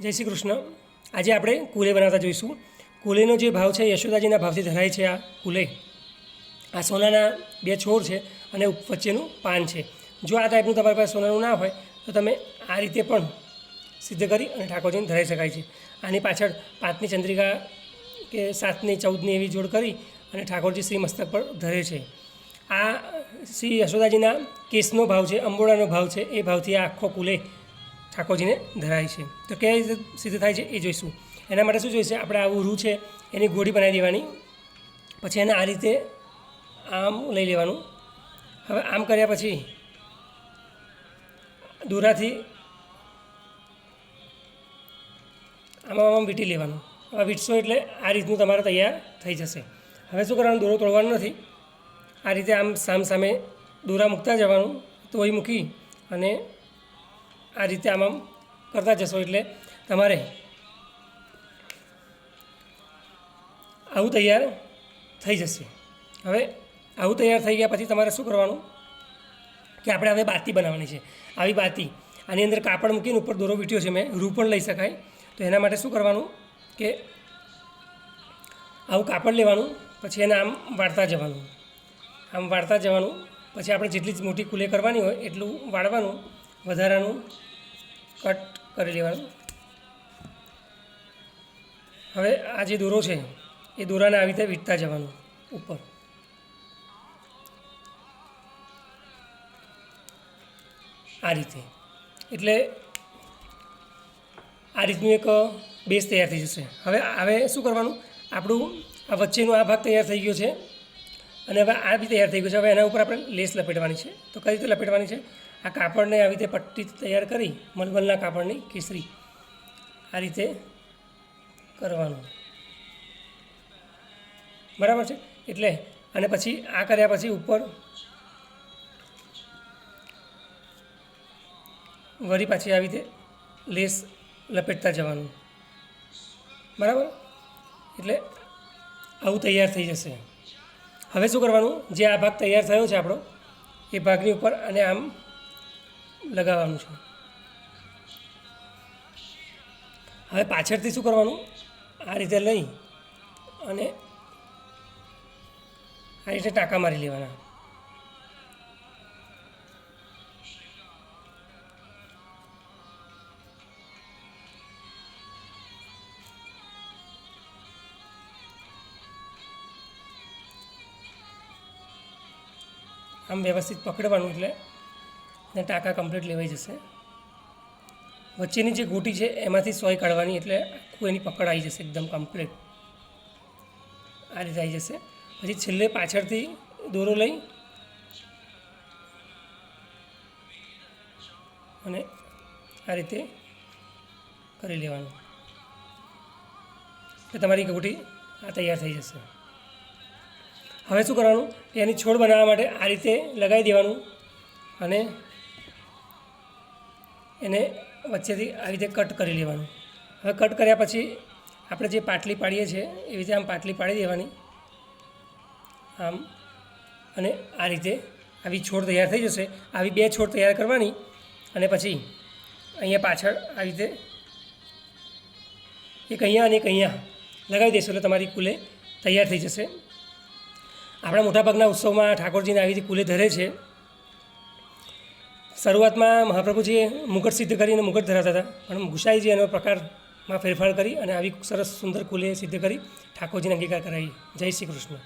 જય શ્રી કૃષ્ણ. આજે આપણે કુલે બનાવતા જોઈશું. કુલેનો જે ભાવ છે યશોદાજીના ભાવથી ધરાય છે આ કુલે. આ સોનાના બે છોડ છે અને વચ્ચેનું પાન છે. જો આ ટાઈપનું તમારી પાસે સોનાનું ના હોય, તો તમે આ રીતે પણ સિદ્ધ કરી અને ઠાકોરજીને ધરાઈ શકાય છે. આની પાછળ પાંચની ચંદ્રિકા કે સાતની, ચૌદની એવી જોડ કરી અને ઠાકોરજી શ્રી મસ્તક પર ધરે છે. આ શ્રી યશોદાજીના કેસનો ભાવ છે, અંબોડાનો ભાવ છે, એ ભાવથી આ આખો કુલે ઠાકોરજીને ધરાય છે. તો કઈ રીતે સિદ્ધ થાય છે એ જોઈશું. એના માટે શું જોઈશે? આપણે આવું રૂ છે, એની ગોળી બનાવી દેવાની. પછી એને આ રીતે આમ લઈ લેવાનું. હવે આમ કર્યા પછી દોરાથી આમાં આમ વીંટી લેવાનું. હવે વીંટશો એટલે આ રીતનું તમારે તૈયાર થઈ જશે. હવે શું કરવાનું? દોરો તોડવાનો નથી. આ રીતે આમ સામ સામે દોરા મૂકતા જવાનું. તોય મૂકી અને આ રીતે આમ આમ કરતા જશો એટલે તમારે આવું તૈયાર થઈ જશે. હવે આવું તૈયાર થઈ ગયા પછી તમારે શું કરવાનું? કે આપણે હવે બાતી બનાવવાની છે. આવી બાતી, આની અંદર કાપડ મૂકીને ઉપર દોરો વીટ્યો છે મેં, રૂ પણ લઈ શકાય. તો એના માટે શું કરવાનું? કે આવું કાપડ લેવાનું, પછી એને આમ વાળતા જવાનું. આમ વાળતા જવાનું, પછી આપણે જેટલી જ મોટી કુલે કરવાની હોય એટલું વાળવાનું, વધારાનું કટ કરી લેવાનું. હવે આ જે દોરો છે, એ દોરાને આવી રીતે વીંટતા જવાનું ઉપર. આ રીતે. એટલે આ રીતનું એક બેઝ તૈયાર થઈ જશે. હવે હવે શું કરવાનું? આપણું આ વચ્ચેનો આ ભાગ તૈયાર થઈ ગયો છે. અને હવે આ બી તૈયાર થઈ ગયું છે. હવે એના ઉપર આપણે લેસ લપેટવાની છે. તો કઈ રીતે લપેટવાની છે? આ કાપડને આવી રીતે પટ્ટી તૈયાર કરી મલમલના કાપડની કેસરી આ રીતે કરવાનું. બરાબર છે? એટલે અને પછી આ કર્યા પછી ઉપર વળી પાછી આવી રીતે લેસ લપેટતા જવાનું. બરાબર? એટલે આવું તૈયાર થઈ જશે. હવે શું કરવાનું? જે આ ભાગ તૈયાર થયો છે આપણો, એ ભાગની ઉપર અને આમ લગાવવાનું છે. હવે પાછળથી શું કરવાનું? આ રીતે લઈ અને આ રીતે ટાંકા મારી લેવાના. આમ વ્યવસ્થિત પકડવાનું એટલે ને ટાંકા કમ્પ્લીટ લેવાઈ જશે. વચ્ચેની જે ગોટી છે એમાંથી સોય કાઢવાની એટલે આખું એની પકડ આવી જશે એકદમ કમ્પ્લીટ આ રીતે આવી જશે. પછી છેલ્લે પાછળથી દોરો લઈ અને આ રીતે કરી લેવાનું. કે તમારી ગોટી આ તૈયાર થઈ જશે. હવે શું કરવાનું? એની છોડ બનાવવા માટે આ રીતે લગાવી દેવાનું અને એને વચ્ચેથી આવી રીતે કટ કરી લેવાનું. હવે કટ કર્યા પછી આપણે જે પાટલી પાડીએ છીએ, એવી રીતે આમ પાટલી પાડી દેવાની. આમ અને આ રીતે આવી છોડ તૈયાર થઈ જશે. આવી બે છોડ તૈયાર કરવાની અને પછી અહીંયા પાછળ આવી રીતે એક અહીંયા અને એક અહીંયા લગાવી દેશો એટલે તમારી કુલે તૈયાર થઈ જશે. આપણા મોટાભાગના ઉત્સવમાં ઠાકોરજીને આવી રીતે કુલે ધરે છે. શરૂઆતમાં મહાપ્રભુજીએ મુગટ સિદ્ધ કરીને મુગટ ધરાવતા હતા, પણ ગુસાઈજી એનો પ્રકારમાં ફેરફાર કરી અને આવી સરસ સુંદર કુલે સિદ્ધ કરી ઠાકોરજીને અંગીકાર કરાવી. જય શ્રી કૃષ્ણ.